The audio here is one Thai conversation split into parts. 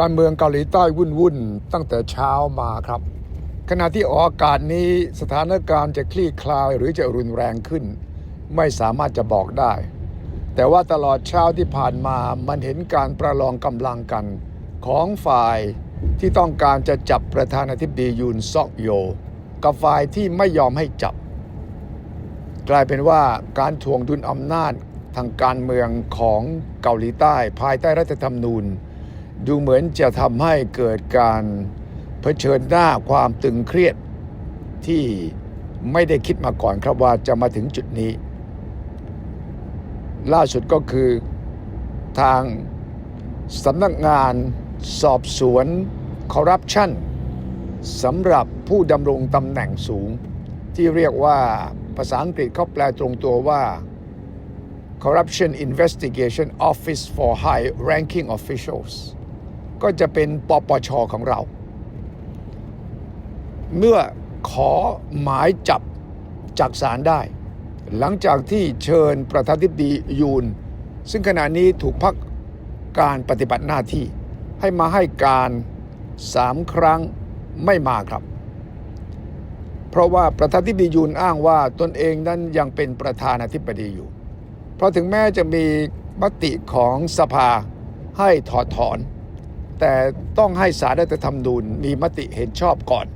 การเมืองเกาหลีใต้วุ่นวุ่นตั้งแต่เช้ามาครับ ขณะที่ออกอากาศนี้สถานการณ์จะคลี่คลายหรือจะรุนแรงขึ้น ไม่สามารถจะบอกได้ แต่ว่าตลอดเช้าที่ผ่านมามันเห็นการประลองกำลังกันของฝ่ายที่ต้องการจะจับประธานาธิบดียุนซอกโย กับฝ่ายที่ไม่ยอมให้จับ กลายเป็นว่าการทวงดุลอำนาจทางการเมืองของเกาหลีใต้ ภายใต้รัฐธรรมนูญ ดูเหมือนจะทำให้เกิดการเผชิญหน้าความตึงเครียดที่ไม่ได้คิดมาก่อนครับว่าจะมาถึงจุดนี้ ล่าสุดก็คือทางสำนักงานสอบสวนคอร์รัปชันสำหรับผู้ดำรงตำแหน่งสูง ที่เรียกว่าภาษาอังกฤษเขาแปลตรงตัวว่า Corruption Investigation Office for High Ranking Officials ก็จะเป็นปปชของเรา เมื่อขอหมายจับจากศาลได้ หลังจากที่เชิญประธานาธิบดียูน ซึ่งขณะนี้ถูกพักการปฏิบัติหน้าที่ ให้มาให้การสามครั้งไม่มาครับ เพราะว่าประธานาธิบดียูนอ้างว่าตนเองนั้นยังเป็นประธานาธิบดีอยู่ เพราะถึงแม้จะมีมติของสภาให้ถอดถอน แต่ต้องให้สารรัฐธรรมนูญมีมติเห็นชอบก่อน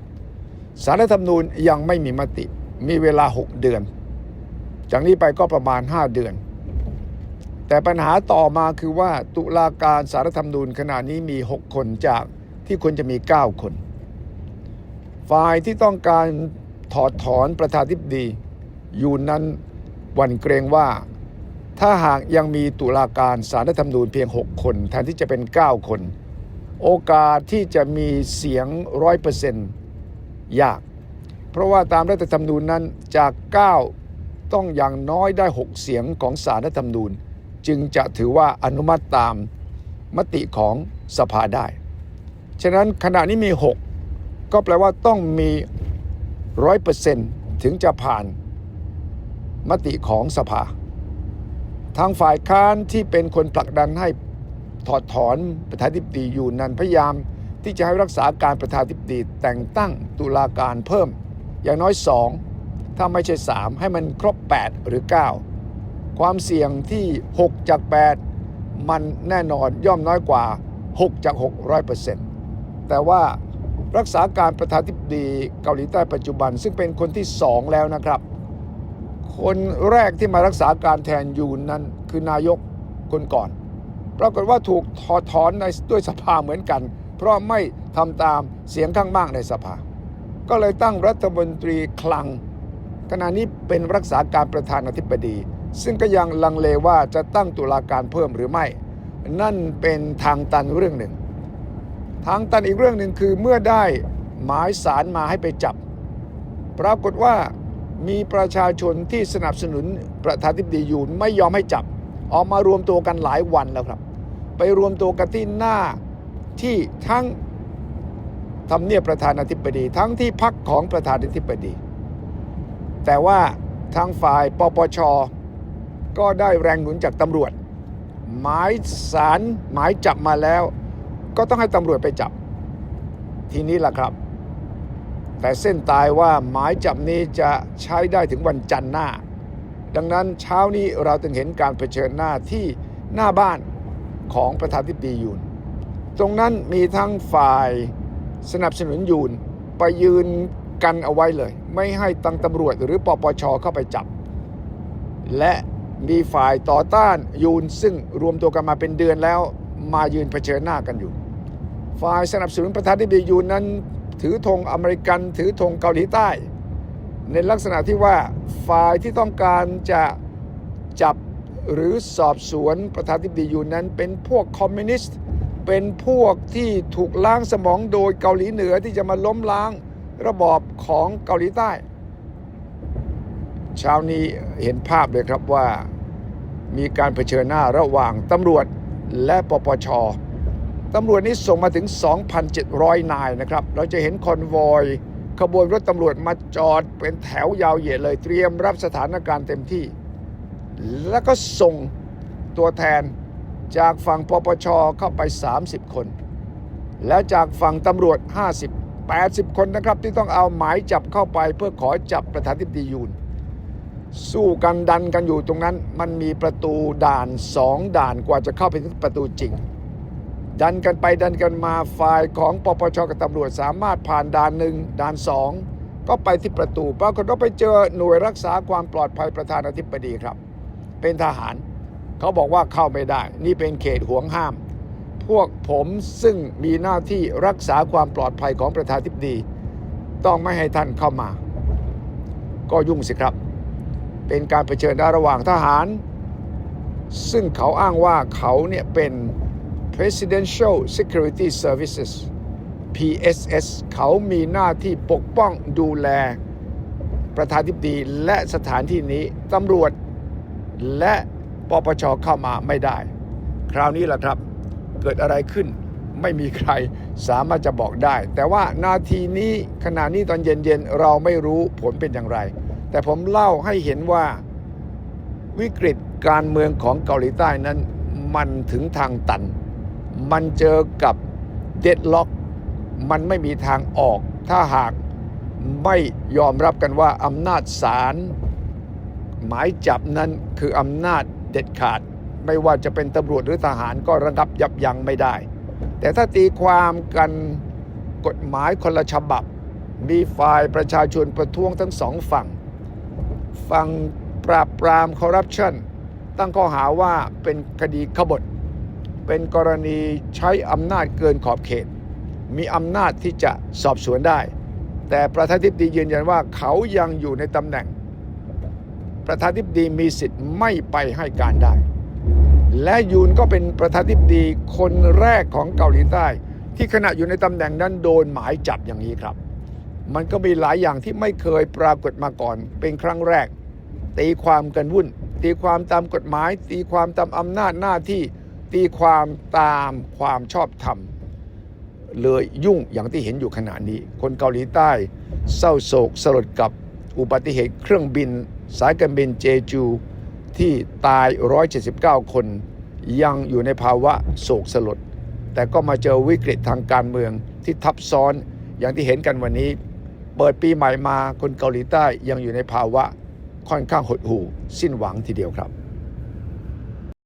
สารรัฐธรรมนูญยังไม่มีมติ มีเวลา 6 เดือน จากนี้ไปก็ประมาณ 5 เดือน แต่ปัญหาต่อมาคือว่าตุลาการสารรัฐธรรมนูญขณะนี้มี 6 คนจากที่ควรจะมี 9 คน ฝ่ายที่ต้องการถอดถอนประธานาธิบดี อยู่นั้นหวันเกรงว่าถ้าหากยังมีตุลาการสารรัฐธรรมนูญเพียง 6 คนแทนที่จะเป็น 9 คน โอกาสที่จะมีเสียงร้อยเปอร์เซนต์ยาก เพราะว่าตามรัฐธรรมนูญนั้นจาก 9 ต้องอย่างน้อยได้ 6 เสียงของสารรัฐธรรมนูญ จึงจะถือว่าอนุมัติตามมติของสภาได้ ฉะนั้นขณะนี้มี 6 ก็แปลว่าต้องมีร้อยเปอร์เซนต์ถึงจะผ่านมติของสภา ทางฝ่ายค้านที่เป็นคนผลักดันให้ ถอดถอนประธานาธิบดีอยู่นั้นพยายามที่จะให้รักษาการประธานาธิบดีแต่งตั้งตุลาการเพิ่ม อย่างน้อยสองถ้าไม่ใช่สามให้มันครบ 8 หรือ 9 ความเสี่ยงที่ 6 จาก 8 มันแน่นอนย่อมน้อยกว่า 6 จาก6ร้อยเปอร์เซ็นต์แต่ว่ารักษาการประธานาธิบดีเกาหลีใต้ปัจจุบัน ซึ่งเป็นคนที่สองแล้วนะครับ คนแรกที่มารักษาการแทนยูนนั้นคือนายกคนก่อน ปรากฏว่าถูกถอดถอนในด้วยสภาเหมือนกัน เพราะไม่ทำตามเสียงข้างมากในสภา ก็เลยตั้งรัฐมนตรีคลัง ขณะนี้เป็นรักษาการประธานาธิบดี ซึ่งก็ยังลังเลว่าจะตั้งตุลาการเพิ่มหรือไม่ นั่นเป็นทางตันเรื่องหนึ่ง ทางตันอีกเรื่องหนึ่งคือเมื่อได้หมายสารมาให้ไปจับ ปรากฏว่ามีประชาชนที่สนับสนุนประธานาธิบดียูนไม่ยอมให้จับ ออกมารวมตัวกันหลายวันแล้วครับ ไปรวมตัวกันที่หน้าที่ทั้งทำเนียบประธานาธิบดี ทั้งที่พักของประธานาธิบดี แต่ว่าทางฝ่ายปปช ก็ได้แรงหนุนจากตำรวจ หมายสารหมายจับมาแล้ว ก็ต้องให้ตำรวจไปจับ ทีนี้ล่ะครับ แต่เส้นตายว่าหมายจับนี้จะใช้ได้ถึงวันจันทร์หน้า ดังนั้นเช้านี้เราจึงเห็นการเผชิญหน้าที่หน้าบ้าน ของประธานาธิบดียูน ตรงนั้นมีทั้งฝ่ายสนับสนุนยูนไปยืนกันเอาไว้เลย ไม่ให้ตังตำรวจหรือปปชเข้าไปจับ และมีฝ่ายต่อต้านยูนซึ่งรวมตัวกันมาเป็นเดือนแล้วมายืนเผชิญหน้ากันอยู่ ฝ่ายสนับสนุนประธานาธิบดียูนนั้น ถือธงอเมริกันถือธงเกาหลีใต้ ในลักษณะที่ว่าฝ่ายที่ต้องการจะจับ หรือสอบสวนประธานาธิบดียูนนั้น เป็นพวกคอมมิวนิสต์ เป็นพวกที่ถูกล้างสมองโดยเกาหลีเหนือที่จะมาล้มล้างระบอบของเกาหลีใต้ เช้านี้เห็นภาพเลยครับว่ามีการเผชิญหน้าระหว่างตำรวจและปปชตำรวจนี้ส่งมาถึง 2,700 นายนะครับ เราจะเห็นคอนวอยขบวนรถตำรวจมาจอดเป็นแถวยาวเหยียดเลยเตรียมรับสถานการณ์เต็มที่ แล้วก็ส่งตัวแทนจากฝั่งปปชเข้าไป 30 คน แล้วจากฝั่งตำรวจ 50 80 คนนะครับ ที่ต้องเอาหมายจับเข้าไปเพื่อขอจับประธานาธิบดียูน สู้กันดันกันอยู่ตรงนั้น มันมีประตูด่านสองด่านกว่าจะเข้าไปถึงประตูจริง ดันกันไปดันกันมาฝ่ายของปปชกับตำรวจสามารถผ่านด่านหนึ่งด่านสองก็ไปที่ประตูปรากฏว่าไปเจอหน่วยรักษาความปลอดภัยประธานาธิบดีครับ เป็นทหาร เขาบอกว่าเข้าไม่ได้ นี่เป็นเขตห่วงห้าม พวกผมซึ่งมีหน้าที่รักษาความปลอดภัยของประธานาธิบดี ต้องไม่ให้ท่านเข้ามา ก็ยุ่งสิครับ เป็นการเผชิญหน้าระหว่างทหาร ซึ่งเขาอ้างว่าเขาเนี่ยเป็น Presidential Security Services PSS เขามีหน้าที่ปกป้องดูแลประธานาธิบดีและสถานที่นี้ตำรวจ และปปชเข้ามาไม่ได้ คราวนี้แหละครับเกิดอะไรขึ้นไม่มีใครสามารถจะบอกได้ แต่ว่านาทีนี้ขณะนี้ตอนเย็นๆเราไม่รู้ผลเป็นอย่างไร แต่ผมเล่าให้เห็นว่าวิกฤตการเมืองของเกาหลีใต้นั้น มันถึงทางตัน มันเจอกับเดดล็อก มันไม่มีทางออก ถ้าหากไม่ยอมรับกันว่าอำนาจศาล หมายจับนั้นคืออำนาจเด็ดขาด ไม่ว่าจะเป็นตำรวจหรือทหารก็ระงับยับยั้งไม่ได้ แต่ถ้าตีความกันกฎหมายคนละฉบับ มีฝ่ายประชาชนประท้วงทั้งสองฝั่ง ฝั่งปราบปรามคอร์รัปชันตั้งข้อหาว่าเป็นคดีขบฏ เป็นกรณีใช้อำนาจเกินขอบเขต มีอำนาจที่จะสอบสวนได้ แต่ประธานาธิบดียืนยันว่าเขายังอยู่ในตำแหน่ง ประธานาธิบดีมีสิทธิ์ไม่ไปให้การได้ และยูนก็เป็นประธานาธิบดีคนแรกของเกาหลีใต้ ที่ขณะอยู่ในตำแหน่งนั้นโดนหมายจับอย่างนี้ครับ มันก็มีหลายอย่างที่ไม่เคยปรากฏมาก่อน เป็นครั้งแรก ตีความกันวุ่น ตีความตามกฎหมาย ตีความตามอำนาจหน้าที่ ตีความตามความชอบธรรมเลยยุ่งอย่างที่เห็นอยู่ขณะนี้ คนเกาหลีใต้ เศร้าโศกสลดกับ อุบัติเหตุเครื่องบิน สายการบินเจจู ที่ตาย 179 คน ยังอยู่ในภาวะโศกสลด แต่ก็มาเจอวิกฤตทางการเมืองที่ทับซ้อนอย่างที่เห็นกันวันนี้ เปิดปีใหม่มาคนเกาหลีใต้ยังอยู่ในภาวะค่อนข้างหดหู่ สิ้นหวังทีเดียวครับ